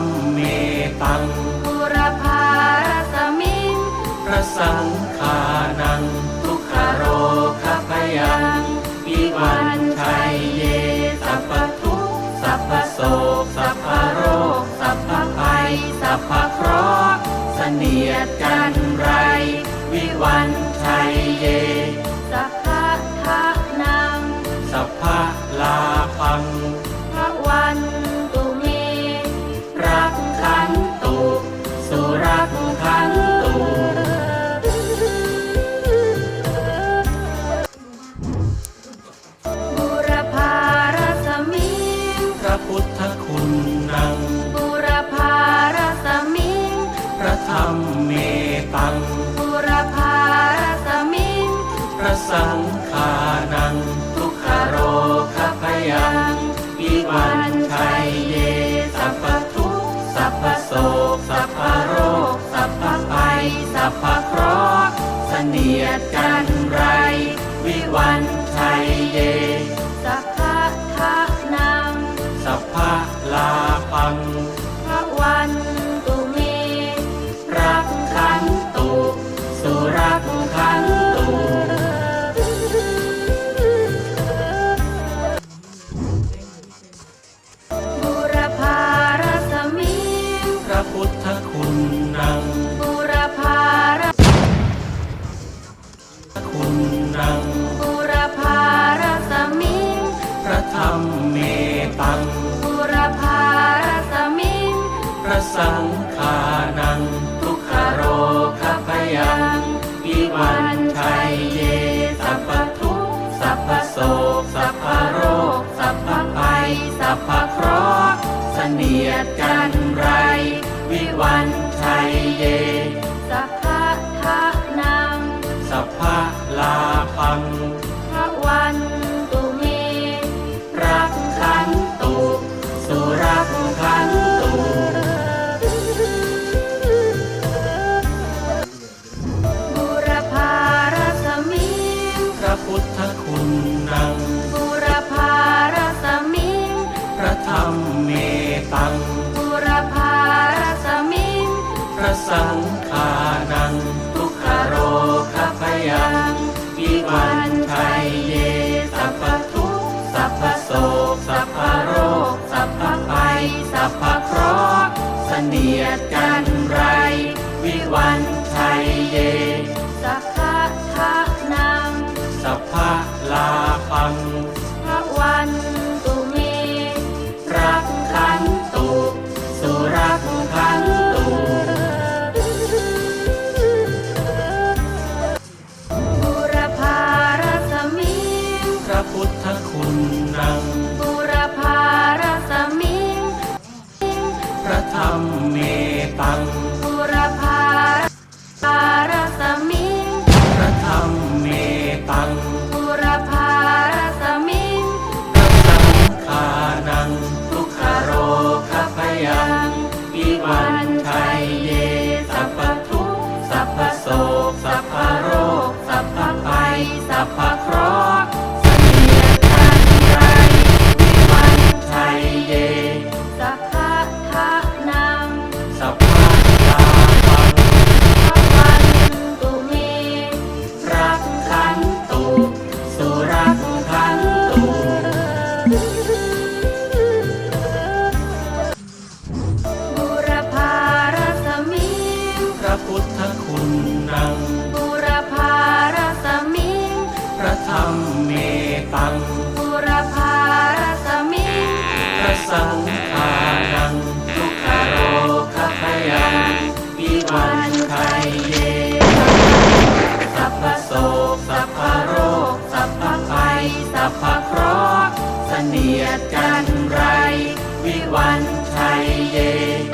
มเมตังบุรพารสมิงพระสังฆานัง ทุกขโรคพยังวิวันชัยเย สัพพทุกข์สัพพโศกสัพพโรค สัพพภัย สัพพเคราะห์เสนียดจันไร วิวันชัยเย สัพพะทะนัง สัพพะลาพัง ธรรมเมตังบุรพารสมิงพระสังฆานัง ทุกขโรคพยังวิวันชัยเยสัพพทุกข์สัพพโศกสัพพโรคสัพพภัยสัพพเคราะห์เสนียดจันไร วิวันชัยเยสัพพะทะนังสัพพะลาพัง สังฆานัง ทุกขโรคพยังวิวันชัยเย สัพพทุกสัพพโศกสัพพโรค สัพพภัย สัพพเคราะห์เสนียดจันไร วิวันชัยเย สัพพะทะนัง สัพพลาพังพระวัน ระสังฆานัง ทุกขโรคพยังวิวันชัยเยสัพพทุกข์สัพพโศกสัพพโรค สัพพภัยสัพพเคราะห์เสนียดจันไร วิวันชัยเย สัพพะทะนังสัพพะลาพังพระวันตุ ระพุทธคุณนัง บุรพารสมิง พระธรรมเมตัง บุรพารสมิง พระธรรมเมตัง บุรพารสมิงพระสังฆานัง ทุกขโรคพยังวิวันชัยเย สัพพทุกข์สัพพโศกสัพพโรค สัพพภัย สัพพ สังฆานังทุกขโรคพยังวิวันไทยเยสัพพโสสัพพโรคสัพพภัยสัพพเคราะห์เสนียดจันไร วิวันไทยเย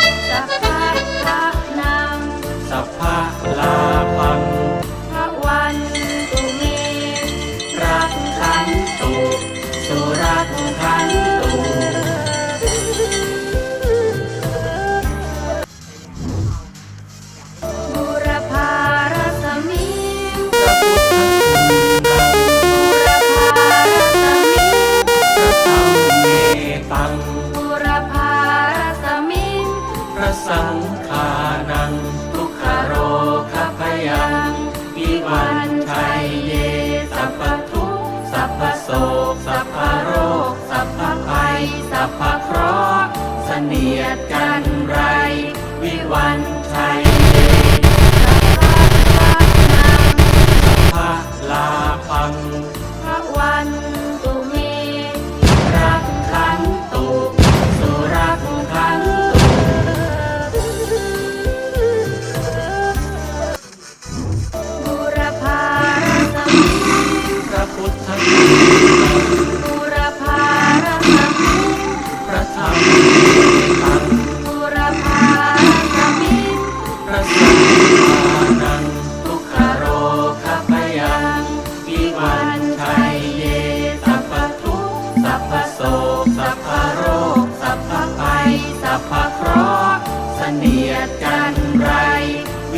พระสังฆานัง ทุกขโรคพยังอิวันไทยเยสัพพทุสัพพโสสัพพโรค สัพพภัย สัพพเคราะห์เสนียดกันไร วิวันไทยเยสัพพะลาพัง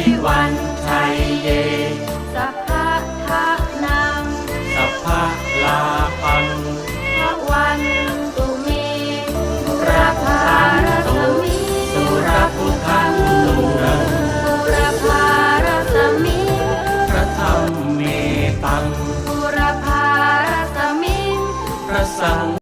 วิวันไทยเย